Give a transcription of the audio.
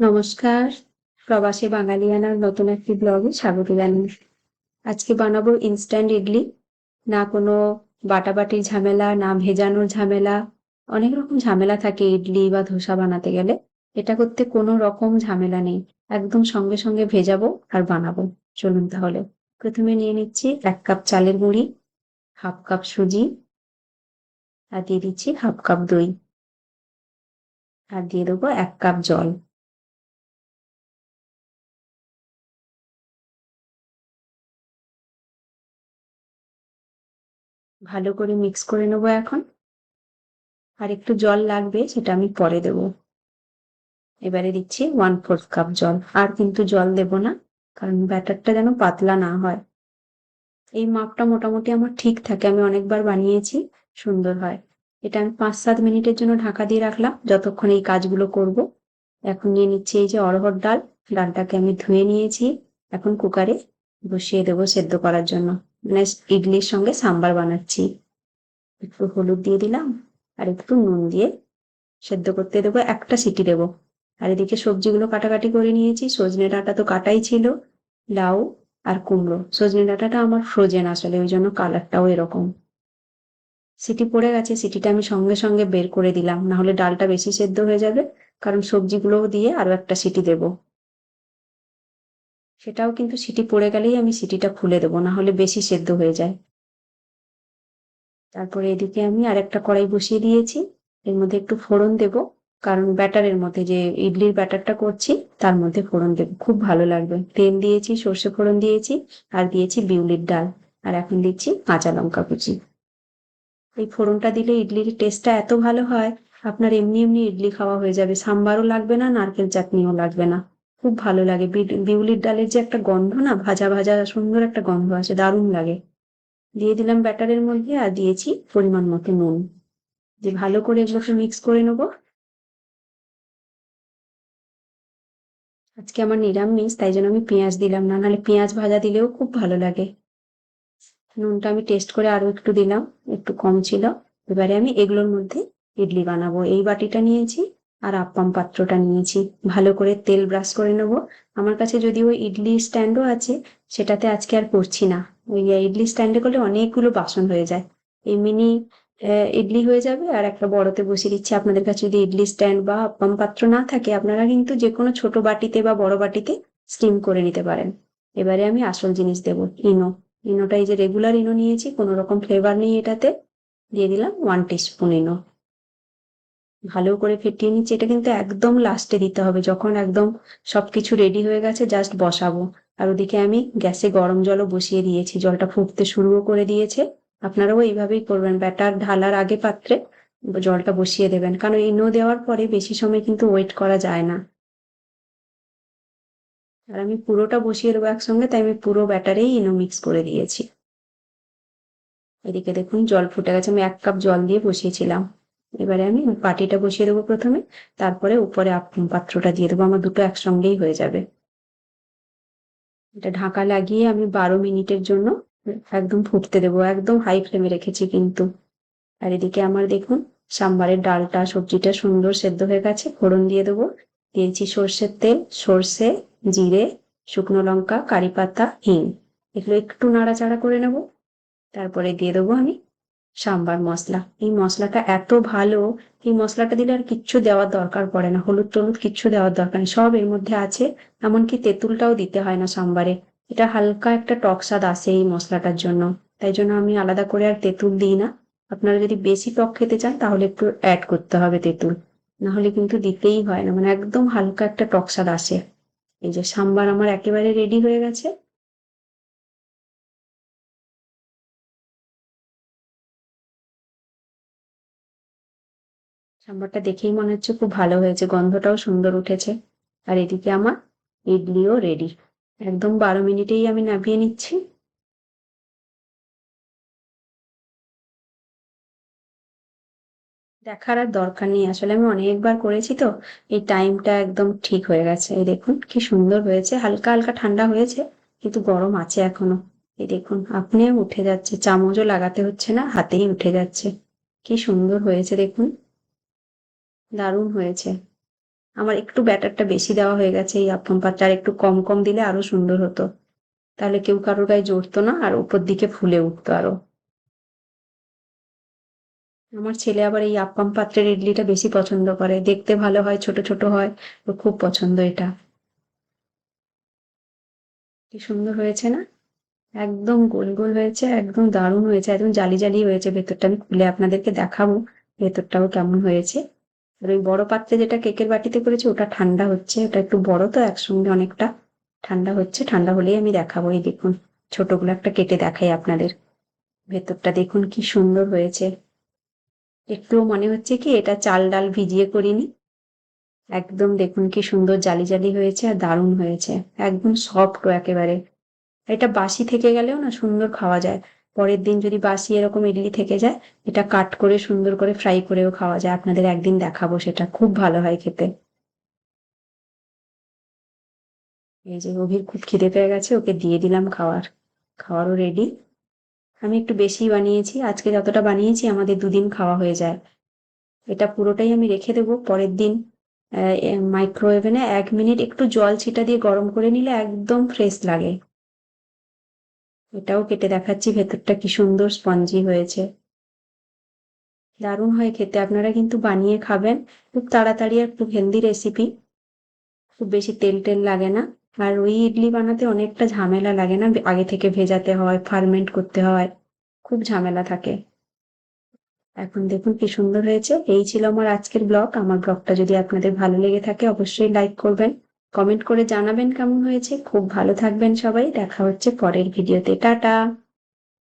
নমস্কার, প্রবাসী বাঙালিয়ানার নতুন একটি ব্লগে স্বাগত জানাই। আজকে বানাবো ইনস্ট্যান্ট ইডলি না কোনো বাটাবাটির ঝামেলা, না ভেজানোর ঝামেলা। অনেক রকম ঝামেলা থাকে ইডলি বা ধোসা বানাতে গেলে। এটা করতে কোনো রকম ঝামেলা নেই। একদম সঙ্গে সঙ্গে ভেজাবো আর বানাবো। চলুন তাহলে। প্রথমে নিয়ে নিচ্ছি এক কাপ চালের গুঁড়ি হাফ কাপ সুজি আর দিয়ে দিচ্ছি হাফ কাপ দই। আর দিয়ে দেবো এক কাপ জল। ভালো করে মিক্স করে নেব এখন। আর একটু জল লাগবে, সেটা আমি পরে দেব। এবারে দিচ্ছি ওয়ান ফোর্থ কাপ জল। আর কিন্তু জল দেব না, কারণ ব্যাটারটা যেন পাতলা না হয়। এই মাপটা মোটামুটি আমার ঠিক থাকে, আমি অনেকবার বানিয়েছি, সুন্দর হয়। এটা আমি পাঁচ সাত মিনিটের জন্য ঢাকা দিয়ে রাখলাম, যতক্ষণ এই কাজগুলো করব। এখন নিয়ে নিচ্ছি এই যে অরহর ডাল। ডালটাকে আমি ধুয়ে নিয়েছি, এখন কুকারে বসিয়ে দেবো সেদ্ধ করার জন্য। মানে ইডলির সঙ্গে সাম্বার বানাচ্ছি। একটু হলুদ দিয়ে দিলাম, আর একটু নুন দিয়ে সেদ্ধ করতে দেবো একটা সিটি দেবো। আর এদিকে সবজিগুলো কাটাকাটি করে নিয়েছি। সজনে ডাঁটা তো কাটাই ছিল, লাউ আর কুমড়ো। সজনে ডাঁটাটা আমার ফ্রোজেন আসলে, ওই জন্য কালারটাও এরকম। সিটি পড়ে গেছে, সিটিটা আমি সঙ্গে সঙ্গে বের করে দিলাম। না হলে ডালটা বেশি সেদ্ধ হয়ে যাবে, কারণ সবজিগুলোও দিয়ে আরও একটা সিটি দেবো। সেটাও কিন্তু সিটি পড়ে গেলেই আমি সিটিটা খুলে দেবো না হলে বেশি সেদ্ধ হয়ে যায়। তারপরে এদিকে আমি আর একটা কড়াই বসিয়ে দিয়েছি, এর মধ্যে একটু ফোড়ন দেব, কারণ ব্যাটারের মধ্যে যে ইডলির ব্যাটারটা করছি, তার মধ্যে ফোড়ন দেব, খুব ভালো লাগবে। তেল দিয়েছি, সর্ষে ফোড়ন দিয়েছি, আর দিয়েছি বিউলির ডাল, আর এখন দিচ্ছি কাঁচা লঙ্কা কুচি। এই ফোড়নটা দিলে ইডলির টেস্টটা এত ভালো হয়, আপনার এমনি এমনি ইডলি খাওয়া হয়ে যাবে, সাম্বারও লাগবে না, নারকেল চাটনিও লাগবে না। খুব ভালো লাগে। বিউলির ডালের যে একটা গন্ধ না ভাজা ভাজা সুন্দর একটা গন্ধ আছে দারুণ লাগে। দিয়ে দিলাম ব্যাটারের মধ্যে আর দিয়েছি পরিমাণ মতো নুন। যে ভালো করে এগুলোকে মিক্স করে নেব। আজকে আমার নিরামিষ তাই জন্য আমি পেঁয়াজ দিলাম না নাহলে পেঁয়াজ ভাজা দিলেও খুব ভালো লাগে। নুনটা আমি টেস্ট করে আরও একটু দিলাম একটু কম ছিল। এবারে আমি এগুলোর মধ্যে ইডলি বানাবো। এই বাটিটা নিয়েছি। আর আপ্পাম পাত্রটা নিয়েছি। ভালো করে তেল ব্রাশ করে নেব। আমার কাছে যদি ওই ইডলি স্ট্যান্ডও আছে, সেটাতে আজকে আর করছি না। ওই ইডলি স্ট্যান্ডে করলে অনেকগুলো বাসন হয়ে যায়। এই মিনি ইডলি হয়ে যাবে আর একটা বড়তে বসিয়ে দিচ্ছি। আপনাদের কাছে যদি ইডলি স্ট্যান্ড বা আপ্পাম পাত্র না থাকে, আপনারা কিন্তু যে কোনো ছোট বাটিতে বা বড় বাটিতে স্টিম করে নিতে পারেন। এবারে আমি আসল জিনিস দেব, ইনো। ইনোটা এই যে রেগুলার ইনো নিয়েছি, কোনো রকম ফ্লেভার নেই এটাতে। দিয়ে দিলাম ওয়ান টিস্পুন ইনো। ভালো করে ফেটিয়ে নিচ্ছি, এটা কিন্তু একদম লাস্টে দিতে হবে। যখন একদম সবকিছু রেডি হয়ে গেছে জাস্ট বসাবো। আর ওদিকে আমি গ্যাসে গরম জলও বসিয়ে দিয়েছি, জলটা ফুটতে শুরুও করে দিয়েছে। আপনারাও এইভাবেই করবেন, ব্যাটার ঢালার আগে পাত্রে জলটা বসিয়ে দেবেন। কারণ ইনো দেওয়ার পরে বেশি সময় কিন্তু ওয়েট করা যায় না। আর আমি পুরোটা বসিয়ে দেবো একসঙ্গে, তাই আমি পুরো ব্যাটারেই ইনো মিক্স করে দিয়েছি। এদিকে দেখুন, জল ফুটে গেছে, আমি এক কাপ জল দিয়ে বসিয়েছিলাম। এবারে আমি বাটিটা বসিয়ে দেবো প্রথমে, তারপরে উপরে পাত্রটা দিয়ে দেবো, আমার দুটো একসঙ্গেই হয়ে যাবে। এটা ঢাকা লাগিয়ে আমি বারো মিনিটের জন্য একদম ফুটতে দেবো, একদম হাই ফ্লেমে রেখেছি কিন্তু। আর এদিকে আমার দেখুন, সাম্বারের ডালটা, সবজিটা সুন্দর সেদ্ধ হয়ে গেছে, ফোড়ন দিয়ে দেবো। দিয়েছি সর্ষের তেল, সর্ষে, জিরে, শুকনো লঙ্কা, কারি পাতা, হিং। এগুলো একটু নাড়াচাড়া করে নেব। তারপরে দিয়ে দেবো আমি সাম্বার মশলা। এই মশলাটা এত ভালো, এই মশলাটা দিলে আর কিচ্ছু দেওয়ার দরকার পড়ে না, হলুদ টলুদ কিচ্ছু দেওয়ার দরকার নেই। সব এর মধ্যে আছে, এমনকি তেঁতুলটাও দিতে হয় না সাম্বারে। এটা হালকা একটা টক স্বাদ আসে এই মশলাটার জন্য। তাই জন্য আমি আলাদা করে আর তেঁতুল দিই না। আপনারা যদি বেশি টক খেতে চান, তাহলে একটু অ্যাড করতে হবে তেঁতুল। না হলে কিন্তু দিতেই হয় না মানে একদম হালকা একটা টক স্বাদ আসে। এই যে সাম্বার আমার একেবারে রেডি হয়ে গেছে। সাম্বারটা দেখেই মনে হচ্ছে খুব ভালো হয়েছে, গন্ধটাও সুন্দর উঠেছে। আর এদিকে আমার ইডলিও রেডি একদম বারো মিনিটেই আমি নামিয়ে নিচ্ছি। দেখার আর দরকার নেই, আসলে আমি অনেকবার করেছি তো, এই টাইমটা একদম ঠিক হয়ে গেছে। এই দেখুন, কি সুন্দর হয়েছে, হালকা হালকা ঠান্ডা হয়েছে, কিন্তু গরম আছে এখনও। এই দেখুন, আপনিও উঠে যাচ্ছে, চামচও লাগাতে হচ্ছে না, হাতেই উঠে যাচ্ছে। কি সুন্দর হয়েছে দেখুন। দারুণ হয়েছে। আমার একটু ব্যাটারটা বেশি দেওয়া হয়ে গেছে, এই আপ্পাম পাত্রে আর একটু কম কম দিলে আরও সুন্দর হতো। তাহলে কেউ কারোর গায়ে জড়তো না, আর উপর দিকে ফুলে উঠতো আরও। আমার ছেলে আবার এই আপ্পাম পাত্রের ইডলিটা বেশি পছন্দ করে। দেখতে ভালো হয়, ছোট ছোট হয়, ওর খুব পছন্দ এটা। কি সুন্দর হয়েছে না? একদম গোল গোল হয়েছে, একদম দারুণ হয়েছে, একদম জালি জালি হয়েছে। ভেতরটা আমি খুলে আপনাদেরকে দেখাবো, ভেতরটাও কেমন হয়েছে। আর ওই বড় পাত্রে যেটা কেকের বাটিতে করেছি, ওটা ঠান্ডা হচ্ছে। ওটা একটু বড় তো, একসঙ্গে অনেকটা ঠান্ডা হচ্ছে। ঠান্ডা হলেই আমি দেখাবো। এই দেখুন, ছোটগুলো একটা কেটে দেখাই আপনাদের। ভেতরটা দেখুন কি সুন্দর হয়েছে। একটুও মনে হচ্ছে কি, এটা চাল ডাল ভিজিয়ে করিনি। একদম দেখুন কি সুন্দর জালি জালি হয়েছে আর দারুণ হয়েছে। একদম সফট একেবারে। এটা বাসি থেকে গেলেও না সুন্দর খাওয়া যায়। পরের দিন যদি বাসি এরকম ইডলি থেকে যায়, এটা কাট করে সুন্দর করে ফ্রাই করেও খাওয়া যায়। আপনাদের একদিন দেখাবো, সেটা খুব ভালো হয় খেতে। এই যে গভীর খুব খিদে পেয়ে গেছে, ওকে দিয়ে দিলাম খাওয়ার। খাওয়ারও রেডি আমি একটু বেশি বানিয়েছি, আজকে যতটা বানিয়েছি আমাদের দুদিন খাওয়া হয়ে যায়। এটা পুরোটাই আমি রেখে দেবো পরের দিন। মাইক্রোওয়েভেনে এক মিনিট একটু জল ছিটা দিয়ে গরম করে নিলে একদম ফ্রেশ লাগে। এটাও কেটে দেখাচ্ছি, ভেতরটা কি সুন্দর স্পঞ্জি হয়েছে। দারুণ হয় খেতে, আপনারা কিন্তু বানিয়ে খাবেন। খুব তাড়াতাড়ি আর খুব হেলদি রেসিপি খুব বেশি তেল টেল লাগে না। আর ওই ইডলি বানাতে অনেকটা ঝামেলা লাগে না, আগে থেকে ভেজাতে হয় ফার্মেন্ট করতে হয়, খুব ঝামেলা থাকে। এখন দেখুন কি সুন্দর হয়েছে। এই ছিল আমার আজকের ব্লগ আমার ব্লগটা যদি আপনাদের ভালো লেগে থাকে, অবশ্যই লাইক করবেন। কমেন্ট করে জানাবেন কেমন হয়েছে। খুব ভালো থাকবেন সবাই। দেখা হচ্ছে পরের ভিডিওতে। টাটা!